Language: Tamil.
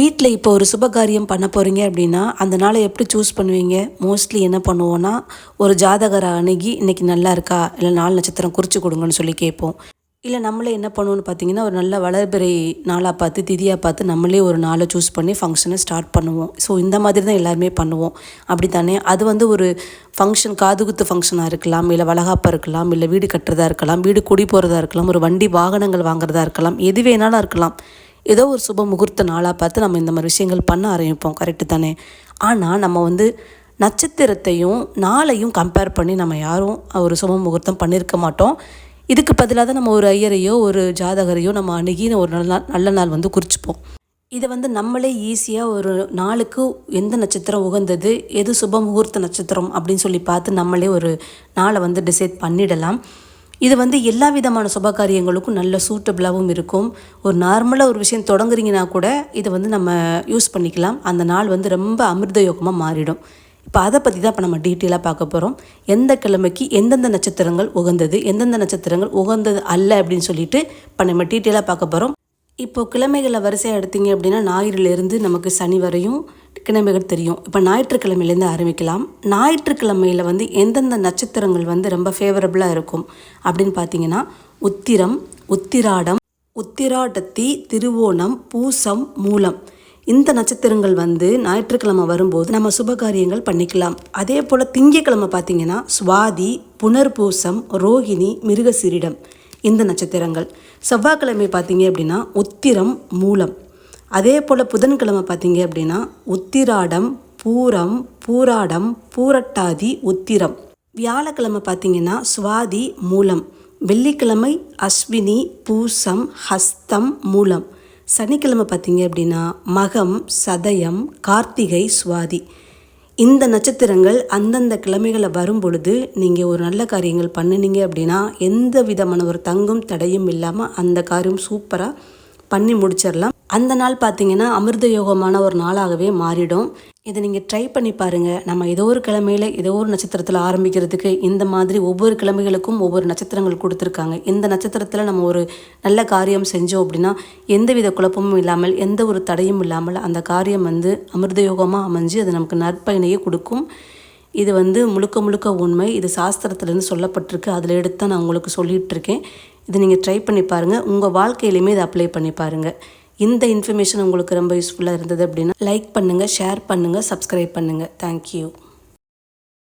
வீட்டில் இப்போ ஒரு சுபகாரியம் பண்ண போகிறீங்க அப்படின்னா அந்த நாளை எப்படி சூஸ் பண்ணுவீங்க? மோஸ்ட்லி என்ன பண்ணுவோன்னா ஒரு ஜாதகரை அணுகி இன்றைக்கி நல்லா இருக்கா? இல்லை நாலு நட்சத்திரம் குறித்து கொடுங்கன்னு சொல்லி கேட்போம். இல்லை நம்மளே என்ன பண்ணுவோன்னு பார்த்தீங்கன்னா ஒரு நல்ல வளர்பிறை நாளாக பார்த்து திதியாக பார்த்து நம்மளே ஒரு நாளை சூஸ் பண்ணி ஃபங்க்ஷனை ஸ்டார்ட் பண்ணுவோம். ஸோ இந்த மாதிரி தான் எல்லாருமே பண்ணுவோம். அப்படி தானே அது வந்து ஒரு ஃபங்க்ஷன் காதுகுத்து ஃபங்க்ஷனாக இருக்கலாம் இல்லை வளகாப்பாக இருக்கலாம் இல்லை வீடு கட்டுறதா இருக்கலாம் வீடு குடி போகிறதா இருக்கலாம் ஒரு வண்டி வாகனங்கள் வாங்குறதா இருக்கலாம் எது வேணாலும் இருக்கலாம். ஏதோ ஒரு சுப முகூர்த்த நாளாக பார்த்து நம்ம இந்த மாதிரி விஷயங்கள் பண்ண ஆரம்பிப்போம். கரெக்டு தானே? ஆனால் நம்ம வந்து நட்சத்திரத்தையும் நாளையும் கம்பேர் பண்ணி நம்ம யாரும் ஒரு சுப முகூர்த்தம் பண்ணியிருக்க மாட்டோம். இதுக்கு பதிலாக தான் நம்ம ஒரு ஐயரையோ ஒரு ஜாதகரையோ நம்ம அணுகி ஒரு நல்ல நல்ல நாள் வந்து குறிச்சிப்போம். இதை வந்து நம்மளே ஈஸியாக ஒரு நாளுக்கு எந்த நட்சத்திரம் உகந்தது எது சுப முகூர்த்த நட்சத்திரம் அப்படின்னு சொல்லி பார்த்து நம்மளே ஒரு நாளை வந்து டிசைட் பண்ணிடலாம். இது வந்து எல்லா விதமான சுபகாரியங்களுக்கும் நல்ல சூட்டபிளாகவும் இருக்கும். ஒரு நார்மலாக ஒரு விஷயம் தொடங்குறீங்கன்னா கூட இதை வந்து நம்ம யூஸ் பண்ணிக்கலாம். அந்த நாள் வந்து ரொம்ப அமிர்த யோகமாக மாறிடும். இப்போ அதை பற்றி தான் இப்போ நம்ம டீட்டெயிலாக பார்க்க போகிறோம் எந்த கிழமைக்கு எந்தெந்த நட்சத்திரங்கள் உகந்தது எந்தெந்த நட்சத்திரங்கள் உகந்தது அல்ல அப்படின்னு சொல்லிட்டு இப்போ நம்ம டீட்டெயிலாக பார்க்க போகிறோம் இப்போ கிழமைகளை வரிசையாக எடுத்தீங்க அப்படின்னா ஞாயிறுலேருந்து நமக்கு சனி வரையும் கிழமைகள் தெரியும். இப்போ ஞாயிற்றுக்கிழமையிலேருந்து ஆரம்பிக்கலாம். ஞாயிற்றுக்கிழமையில் வந்து எந்தெந்த நட்சத்திரங்கள் வந்து ரொம்ப ஃபேவரபுளாக இருக்கும் அப்படின்னு பார்த்தீங்கன்னா உத்திரம் உத்திராடம் உத்திராடத்தி திருவோணம் பூசம் மூலம். இந்த நட்சத்திரங்கள் வந்து ஞாயிற்றுக்கிழமை வரும்போது நம்ம சுபகாரியங்கள் பண்ணிக்கலாம். அதே போல் திங்கக்கிழமை பார்த்தீங்கன்னா சுவாதி புனர்பூசம் ரோகிணி மிருகசிரிடம். இந்த நட்சத்திரங்கள். செவ்வாய்க்கிழமை பார்த்தீங்க அப்படின்னா உத்திரம் மூலம். அதே போல் புதன்கிழமை பார்த்தீங்க அப்படின்னா உத்திராடம் பூரம் பூராடம் பூரட்டாதி உத்திரம். வியாழக்கிழமை பார்த்தீங்கன்னா சுவாதி மூலம். வெள்ளிக்கிழமை அஸ்வினி பூசம் ஹஸ்தம் மூலம். சனிக்கிழமை பார்த்தீங்க அப்படின்னா மகம் சதயம் கார்த்திகை சுவாதி. இந்த நட்சத்திரங்கள் அந்தந்த கிழமைகளை வரும் பொழுது நீங்கள் ஒரு நல்ல காரியங்கள் பண்ணினீங்க அப்படின்னா எந்த விதமான ஒரு தங்கும் தடையும் இல்லாமல் அந்த காரியம் சூப்பராக பண்ணி முடிச்சிடலாம் அந்த நாள் பார்த்தீங்கன்னா அமிர்த யோகமான ஒரு நாளாகவே மாறிடும். இதை நீங்கள் ட்ரை பண்ணி பாருங்கள் நம்ம ஏதோ ஒரு கிழமையில் ஏதோ ஒரு நட்சத்திரத்தில் ஆரம்பிக்கிறதுக்கு இந்த மாதிரி ஒவ்வொரு கிழமைகளுக்கும் ஒவ்வொரு நட்சத்திரங்கள் கொடுத்துருக்காங்க. இந்த நட்சத்திரத்தில் நம்ம ஒரு நல்ல காரியம் செஞ்சோம் அப்படின்னா எந்தவித குழப்பமும் இல்லாமல் எந்த ஒரு தடையும் இல்லாமல் அந்த காரியம் வந்து அமிர்த யோகமாக அமைஞ்சு அது நமக்கு நற்பயனையே கொடுக்கும். இது வந்து முழுக்க முழுக்க உண்மை. இது சாஸ்திரத்துலேருந்து சொல்லப்பட்டிருக்கு. அதில் எடுத்து தான் நான் உங்களுக்கு சொல்லிகிட்ருக்கேன் இதை இது நீங்கள் ட்ரை பண்ணி பாருங்கள் உங்கள் வாழ்க்கையிலையுமே இதை அப்ளை பண்ணி பாருங்கள் இந்த இன்ஃபர்மேஷன் உங்களுக்கு ரொம்ப யூஸ்ஃபுல்லாக இருந்தது அப்படின்னா லைக் பண்ணுங்கள் ஷேர் பண்ணுங்கள் சப்ஸ்கிரைப் பண்ணுங்கள் தேங்க்யூ